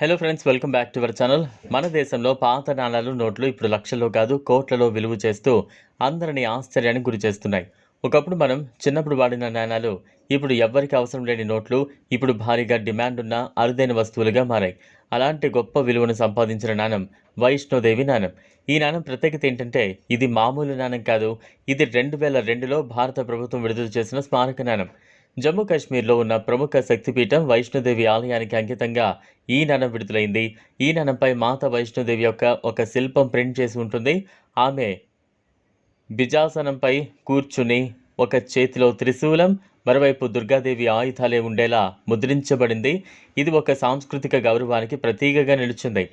Hello friends welcome back to our channel మన దేశంలో పాత నాణాలు నోట్లు ఇప్పుడు లక్షల్లో కాదు కోట్లలో విలువ చేస్తూ అందరినీ ఆశ్చర్యానికి గురి చేస్తున్నాయి. ఒకప్పుడు మనం చిన్నప్పుడు వాడిన నాణాలు ఇప్పుడు ఎవ్వరికి అవసరం లేని నోట్లు ఇప్పుడు భారీగా డిమాండ్ ఉన్న అరుదైన వస్తువులుగా మారాయి. అలాంటి గొప్ప విలువను సంపాదించిన నాణం వైష్ణోదేవి నాణం. ఈ నాణం ప్రత్యేకత ఏంటంటే ఇది మామూలు నాణం కాదు ఇది రెండు వేల రెండులో భారత ప్రభుత్వం విడుదల చేసిన స్మారక నాణం. జమ్మూ కాశ్మీర్లో ఉన్న ప్రముఖ శక్తిపీఠం వైష్ణోదేవి ఆలయానికి అంకితంగా ఈ నాణం విడుదలైంది. ఈ నాణంపై మాత వైష్ణోదేవి యొక్క ఒక శిల్పం ప్రింట్ చేసి ఉంటుంది. ఆమె బిజాసనంపై కూర్చుని ఒక చేతిలో త్రిశూలం మరోవైపు దుర్గాదేవి ఆయుధాలే ఉండేలా ముద్రించబడింది. ఇది ఒక సాంస్కృతిక గౌరవానికి ప్రతీకగా నిలిచింది.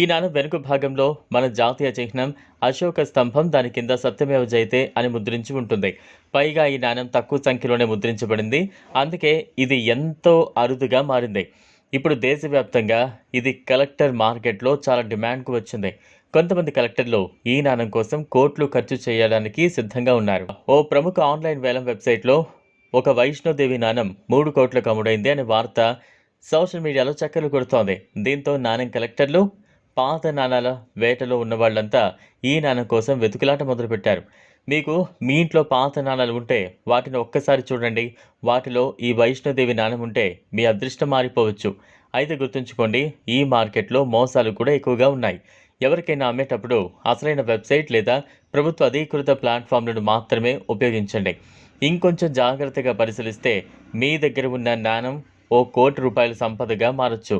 ఈ నాణం వెనుక భాగంలో మన జాతీయ చిహ్నం అశోక స్తంభం దాని కింద సత్యమేవ జయతే అని ముద్రించి ఉంటుంది. పైగా ఈ నాణం తక్కువ సంఖ్యలోనే ముద్రించబడింది. అందుకే ఇది ఎంతో అరుదుగా మారింది. ఇప్పుడు దేశవ్యాప్తంగా ఇది కలెక్టర్ మార్కెట్లో చాలా డిమాండ్కు వచ్చింది. కొంతమంది కలెక్టర్లు ఈ నాణం కోసం కోట్లు ఖర్చు చేయడానికి సిద్ధంగా ఉన్నారు. ఓ ప్రముఖ ఆన్లైన్ వేలం వెబ్సైట్లో ఒక వైష్ణోదేవి నాణం మూడు కోట్లకు అమ్ముడైంది అనే వార్త సోషల్ మీడియాలో చక్కర్లు కొడుతోంది. దీంతో నాణం కలెక్టర్లు పాత నాణాల వేటలో ఉన్న వాళ్ళంతా ఈ నాణం కోసం వెతుకులాట మొదలుపెట్టారు. మీకు మీ ఇంట్లో పాత నాణాలు ఉంటే వాటిని ఒక్కసారి చూడండి. వాటిలో ఈ వైష్ణోదేవి నాణం ఉంటే మీ అదృష్టం మారిపోవచ్చు. అయితే గుర్తుంచుకోండి ఈ మార్కెట్లో మోసాలు కూడా ఎక్కువగా ఉన్నాయి. ఎవరికైనా అమ్మేటప్పుడు అసలైన వెబ్సైట్ లేదా ప్రభుత్వ అధీకృత ప్లాట్ఫామ్లను మాత్రమే ఉపయోగించండి. ఇంకొంచెం జాగ్రత్తగా పరిశీలిస్తే మీ దగ్గర ఉన్న నాణం ఓ కోటి రూపాయల సంపదగా మారచ్చు.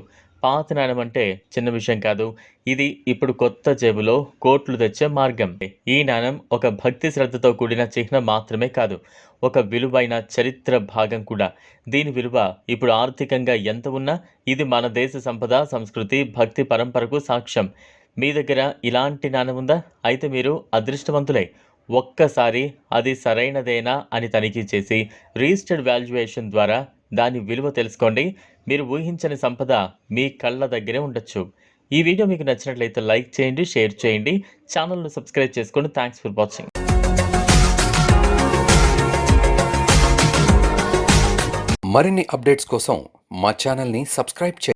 పాత నాణం అంటే చిన్న విషయం కాదు. ఇది ఇప్పుడు కొత్త జేబులో కోట్లు తెచ్చే మార్గం. ఈ నాణం ఒక భక్తి శ్రద్ధతో కూడిన చిహ్నం మాత్రమే కాదు ఒక విలువైన చరిత్ర భాగం కూడా. దీని విలువ ఇప్పుడు ఆర్థికంగా ఎంత ఉన్నా ఇది మన దేశ సంపద సంస్కృతి భక్తి పరంపరకు సాక్ష్యం. మీ దగ్గర ఇలాంటి నాణం ఉందా? అయితే మీరు అదృష్టవంతులే ఒక్కసారి అది సరైనదేనా అని తనిఖీ చేసి రిజిస్టర్డ్ వాల్యుయేషన్ ద్వారా దాని విలువ తెలుసుకోండి. మీరు ఊహించని సంపద మీ కళ్ళ దగ్గరే ఉండొచ్చు. ఈ వీడియో మీకు నచ్చినట్లయితే లైక్ చేయండి షేర్ చేయండి. ఛానల్ను సబ్స్క్రైబ్ చేసుకోండి థ్యాంక్స్ ఫర్ వాచింగ్. మరిన్ని అప్డేట్స్ కోసం మా ఛానల్ని సబ్స్క్రైబ్ చేయండి.